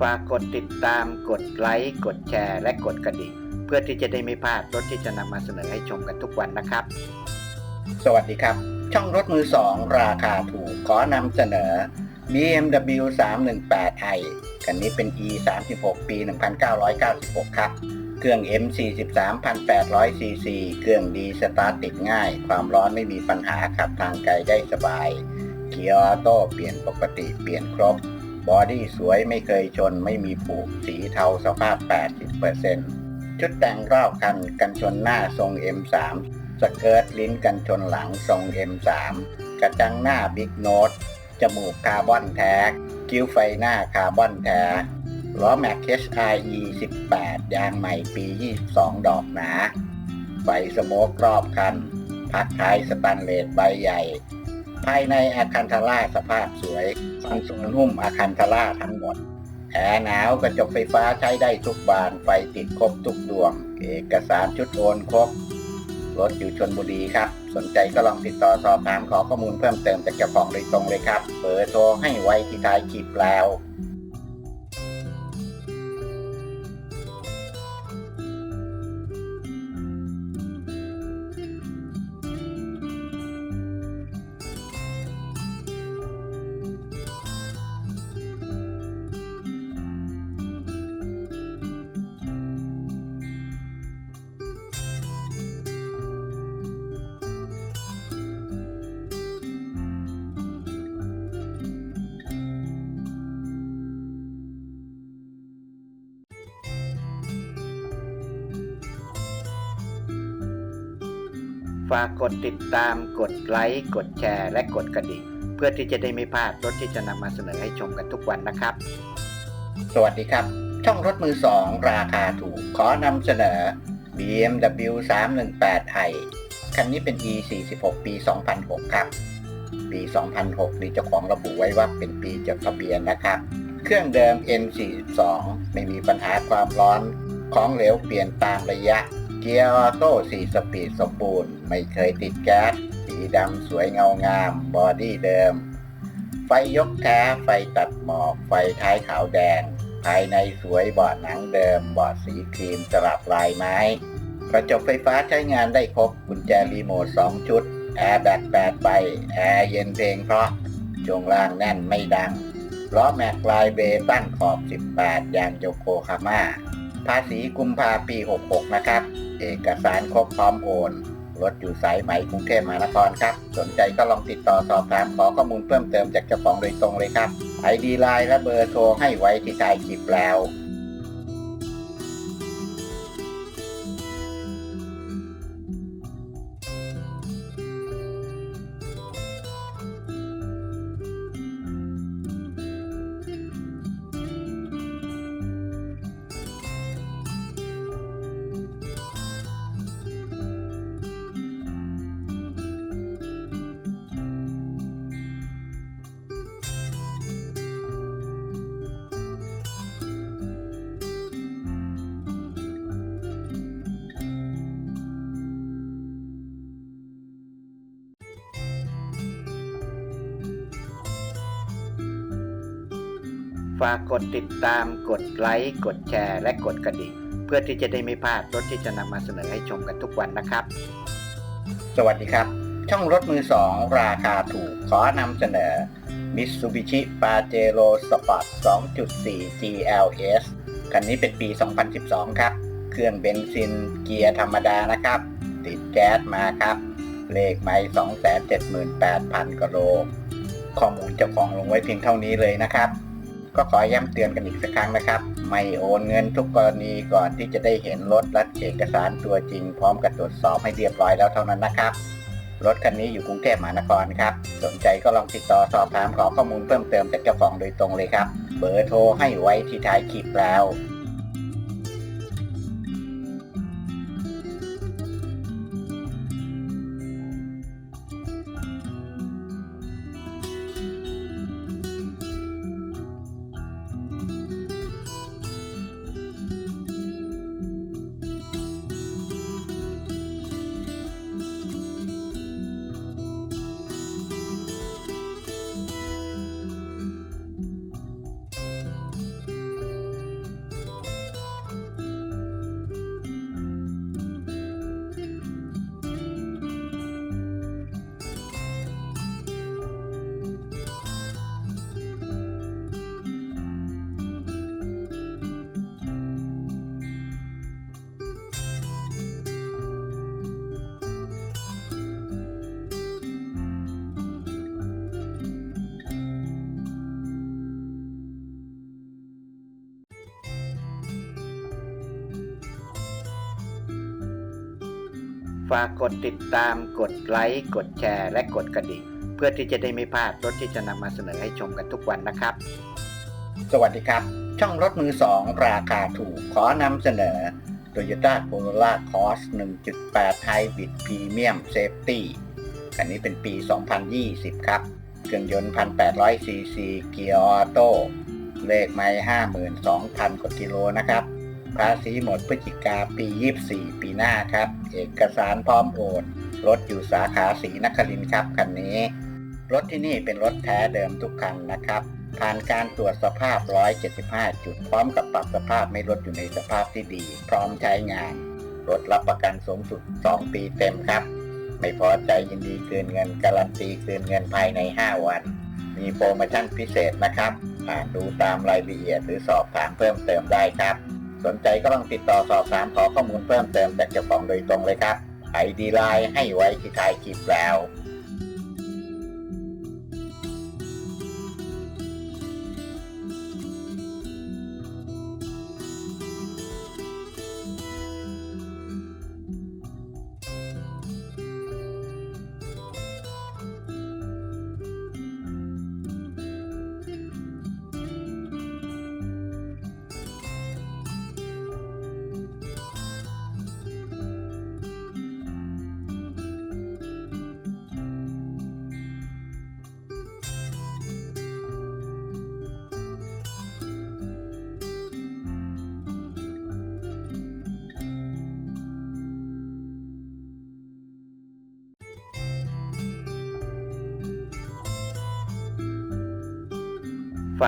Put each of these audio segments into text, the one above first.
ฝากกดติดตามกดไลค์ กดแชร์ และกดกระดิ่ง เพื่อที่จะได้ไม่พลาดรถที่จะนำมาเสนอให้ชมกันทุกวันนะครับ สวัสดีครับ ช่องรถมือสองราคาถูกขอนำเสนอ BMW 318i คันนี้เป็น E 36ปี 1996 ครับ เครื่อง M 43 1800 cc เครื่องดีสตาร์ติดง่าย ความร้อนไม่มีปัญหาขับทางไกลได้สบาย เกียร์ออโต้เปลี่ยนปกติเปลี่ยนครบ บอดี้สวยไม่เคยชนไม่มีผุสีเทาสภาพ 80%ชุดแต่งรอบคันกันชนหน้าทรง M3 สเกิร์ตลิ้นกันชนหลังทรง M3 กระจังหน้าบิ๊กโน e จมูกคาร์บอนแท้คิ้วไฟหน้าคาร์บอนแท้ล้อแม็ก HRE 18 ยางใหม่ปี 22 ดอกหนาไฟสโมกรอบคัน พักท้ายสแตันเลสใบใหญ่ ภายในอาคารทาร่าสภาพสวยคอนโซลหุ้มอาคารทาร่าทั้งหมดแอร์หนาวกระจกไฟฟ้าใช้ได้ทุกบานไฟติดครบทุกดวง เอกสารชุดโอนครบรถอยู่ชนบุรีครับ สนใจก็ลองติดต่อสอบถามขอข้อมูลเพิ่มเติมจากเจ้าของโดยตรงเลยครับ เบอร์โทรให้ไว้ที่ท้ายคลิปแล้ว ฝากกดติดตามกดไลค์ กดแชร์ และกดกระดิ่ง เพื่อที่จะได้ไม่พลาดรถที่จะนำมาเสนอให้ชมกันทุกวันนะครับ สวัสดีครับ ช่องรถมือสองราคาถูก ขอนำเสนอ BMW 318i คันนี้เป็น E 46 ปี 2006 ครับ ปี 2006 นี่เจ้าของระบุไว้ว่าเป็นปีจดทะเบียนนะครับ เครื่องเดิม N42 ไม่มีปัญหาความร้อน ของเหลวเปลี่ยนตามระยะ เกียร์ออโต้4สปีดสมบูรณ์ ไม่เคยติดแก๊ส สีดำสวยเงางาม บอดี้เดิม ไฟยกแท้ ไฟตัดหมอก ไฟท้ายขาวแดง ภายในสวยเบาะหนังเดิมเบาะสีครีมสลับลายไม้ กระจกไฟฟ้าใช้งานได้ครบ กุญแจรีโมท 2 ชุด แอร์แบ็ก8ใบ แอร์เย็นเพลงเพราะช่วงล่างแน่นไม่ดัง ล้อแม็กลายเบตั้นขอบ 18 ยางโยโกฮาม่าภาษีกุมภาปี 66 นะครับ เอกสารครบพร้อมโอนรถอยู่สายไหมกรุงเทพมหานครครับ สนใจก็ลองติดต่อสอบถามขอข้อมูลเพิ่มเติมจากเจ้าของโดยตรงเลยครับไอดีไลน์และเบอร์โทรให้ไว้ที่ท้ายคลิปแล้ว ฝากกดติดตามกดไลค์ กดแชร์ และกดกระดิ่ง เพื่อที่จะได้ไม่พลาดรถที่จะนำมาเสนอให้ชมกันทุกวันนะครับ สวัสดีครับ ช่องรถมือสองราคาถูกขอนำเสนอ Mitsubishi Pajero Sport 2.4 GLS คันนี้เป็นปี 2012 ครับ เครื่องเบนซินเกียร์ธรรมดานะครับ ติดแก๊สมาครับ เลขไม่278,000กโลข้อมูลเจ้าของลงไว้เพียงเท่านี้เลยนะครับ ก็ขอย้ำเตือนกันอีกสักครั้งนะครับ ไม่โอนเงินทุกกรณีก่อนที่จะได้เห็นรถและเอกสารตัวจริง พร้อมกับตรวจสอบให้เรียบร้อยแล้วเท่านั้นนะครับ รถคันนี้อยู่กรุงเทพมหานครครับ สนใจก็ลองติดต่อสอบถามขอข้อมูลเพิ่มเติมจากเจ้าของโดยตรงเลยครับ เบอร์โทรให้ไว้ที่ท้ายคลิปแล้ว ฝากกดติดตามกดไลค์ กดแชร์ และกดกระดิ่ง เพื่อที่จะได้ไม่พลาดรถที่จะนำมาเสนอให้ชมกันทุกวันนะครับ สวัสดีครับ ช่องรถมือสองราคาถูกขอนำเสนอ Toyota Corolla Cross 1.8 Hybrid Premium Safety อันนี้เป็นปี 2020 ครับ เครื่องยนต์ 1,800ซีซี เกียร์ออโต้ เลขไม่52,000 กว่ากิโลนะครับ ภาษีหมดพฤศจิกาปี 24 ปีหน้าครับ เอกสารพร้อมโอนรถอยู่สาขาสีนครินครับคันนี้ รถที่นี่เป็นรถแท้เดิมทุกคันนะครับ ผ่านการตรวจสภาพ 175 จุด พร้อมกับปรับสภาพไม่รถอยู่ในสภาพที่ดี พร้อมใช้งาน รถรับประกันสูงสุด 2 ปีเต็มครับ ไม่พอใจยินดีคืนเงิน การันตีคืนเงินภายใน 5 วัน มีโปรโมชั่นพิเศษนะครับ อ่านดูตามรายละเอียดหรือสอบถามเพิ่มเติมได้ครับ สนใจก็ลองติดต่อสอบถามขอข้อมูลเพิ่มเติมจากเจ้าของโดยตรงเลยครับไอดีไลน์ให้ไว้ที่ท้ายคลิปแล้ว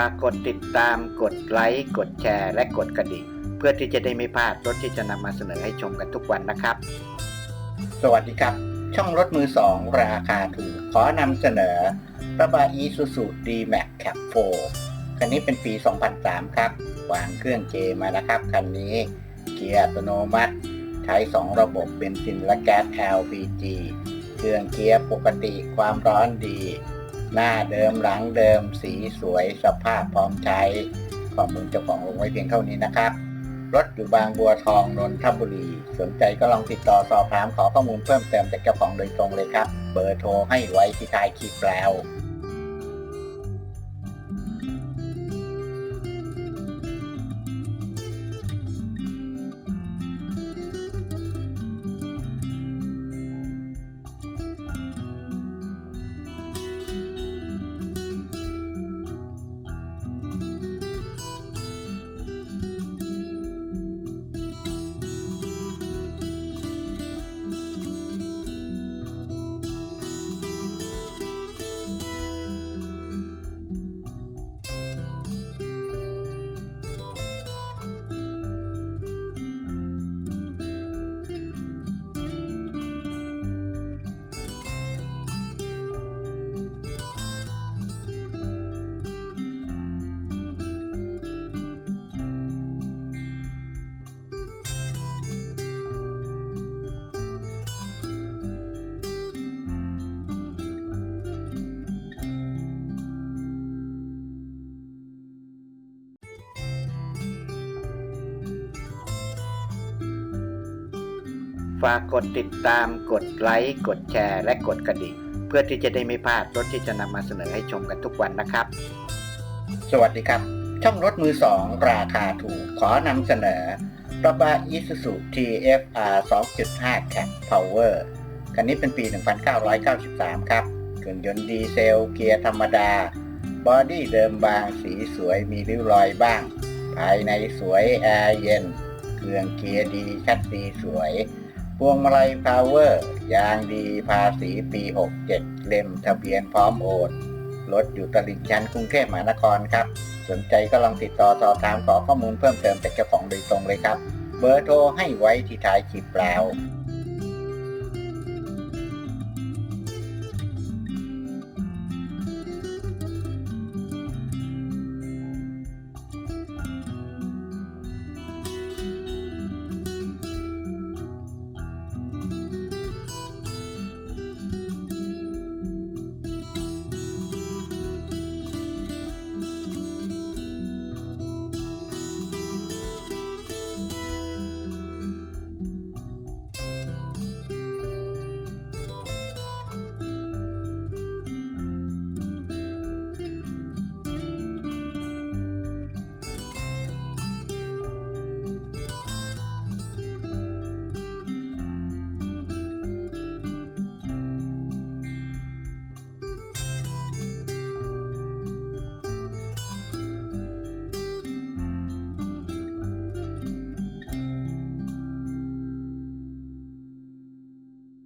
ากกดติดตามกดไลค์ กดแชร์ และกดกระดิ่ง เพื่อที่จะได้ไม่พลาดรถที่จะนำมาเสนอให้ชมกันทุกวันนะครับ สวัสดีครับ ช่องรถมือสองราคาถูกขอนำเสนอระบะอีซูซูดีแม็กแคปโฟคันนี้เป็นปี 2003 ครับ วางเครื่องเจมานะครับคันนี้เกียร์อัตโนมัติ ใช้ 2 ระบบเบนซินและแก๊ส LPG เครื่องเกียร์ปกติความร้อนดี หน้าเดิมหลังเดิมสีสวยสภาพพร้อมใช้ขอบคุณเจ้าของลงไว้เพียงเท่านี้นะครับ รถอยู่บางบัวทองนนทบุรี สนใจก็ลองติดต่อสอบถามขอข้อมูลเพิ่มเติมจากเจ้าของโดยตรงเลยครับ เบอร์โทรให้ไว้ที่ท้ายคลิปแล้ว ฝากกดติดตามกดไลค์ กดแชร์ และกดกระดิ่ง เพื่อที่จะได้ไม่พลาดรถที่จะนำมาเสนอให้ชมกันทุกวันนะครับ สวัสดีครับ ช่องรถมือสองราคาถูกขอนำเสนอระบะ Isuzu TFR 2.5 Cat Power คันนี้เป็นปี 1993 ครับเครื่องยนต์ดีเซล เกียร์ธรรมดา บอดี้เดิมบาง สีสวยมีริ้วรอยบ้าง ภายในสวยแอร์เย็น เครื่องเกียร์ดีชัดดีสวย พวงมาลัยพาวเวอร์ ยางดีภาษีปี 67 เล่มทะเบียนพร้อมโอนรถอยู่ตลิ่งชันกรุงเทพมหานครครับ สนใจก็ลองติดต่อสอบถามขอข้อมูลเพิ่มเติมจากเจ้าของโดยตรงเลยครับ เบอร์โทรให้ไว้ที่ท้ายคลิปแล้ว